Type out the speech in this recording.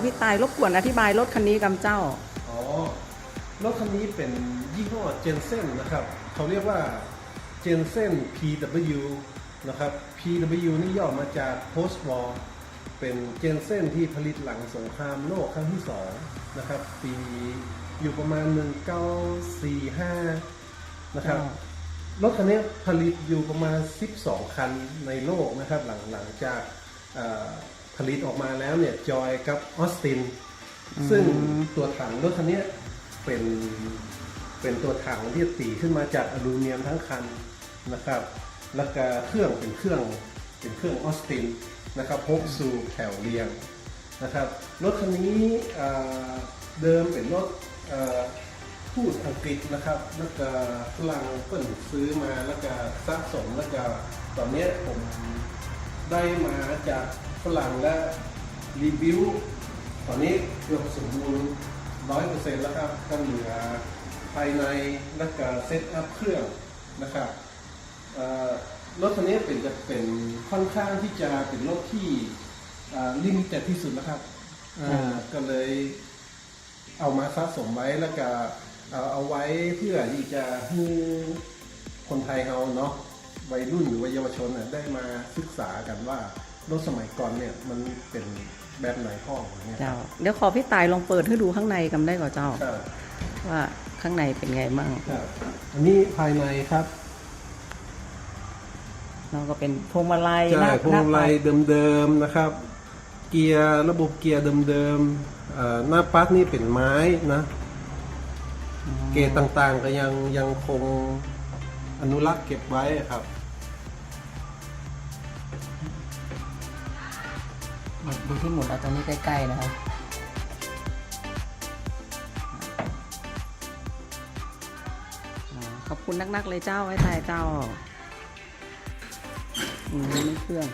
าพี่ตายรบกวนอธิบายรถคันนี้กับเจ้า อ๋อ รถคันนี้เป็นยี่ห้อเจนเซนนะครับ เขาเรียกว่าเจนเซน PW นะครับ PW นี่ย่อมาจาก Post War เป็นเจนเซนที่ผลิตหลังสงครามโลกครั้งที่สองนะครับ ปีอยู่ประมาณ 1945 นะครับอ่ารถคันนี้ผลิตอยู่ประมาณ 12 คันในโลกนะครับ หลังหลังจากเอ่อผ ลิตออกมาแล้วเนี่ยจอยกับออสตินซึ่งตัวถังรถคันนี้เป็นเป็นตัวถังที่ตีขึ้นมาจากอลูมิเนียมทั้งคันนะครับ แล้วก็เครื่องเป็นเครื่องเป็นเครื่องออสตินนะครับพกสู่แถวเรียงนะครับรถคันนี้เอ่อเดิมเป็นรถเอ่อพูดอังกฤษนะครับ แล้วก็ฝรั่งเพิ่นซื้อมาแล้วก็สะสมแล้วก็ตอนเนี้ยผมได้มาจาก ฝรั่งและรีวิวตอนนี้เกือบสมบูรณ์ร้อยเปอร์เซ็นต์แล้วครับก็เหลือภายในและก็เซตอัพเครื่องนะครับเอ่อรถคันนี้เป็นจะเป็นค่อนข้างที่จะเป็นรถที่ลิมิเต็ดที่สุดนะครับอ่าอ่าก็เลยเอามาสะสมไว้แล้วก็เอาเอาไว้เพื่อที่จะให้คนไทยเราเนาะวัยรุ่นหรือวัยเยาวชนน่ะได้มาศึกษากันว่า รถสมัยก่อนเนี่ยมันเป็นแบบไหนห้องอย่างเงี้ยเจ้า เดี๋ยวขอพี่ตายลองเปิดให้ดูข้างในกันได้ก่อนเจ้าครับว่าข้างในเป็นไงมั่งครับอันนี้ภายในครับเราก็เป็นพวงมาลัยใช่หน้าพวงมาลัยหน้าเดิมๆนะครับ เกียร์ระบบเกียร์เดิมๆเอ่อหน้าปัดนี่เป็นไม้นะ เกรดต่างๆก็ยังยังคงอนุรักษ์เก็บไว้ครับ ดดูที่หมุนเอาตรงนี้ใกล้ ๆ นะครับขอบคุณนัก ๆ เลยเจ้าไว้ตายเจ้าอืมไม่เครื่อง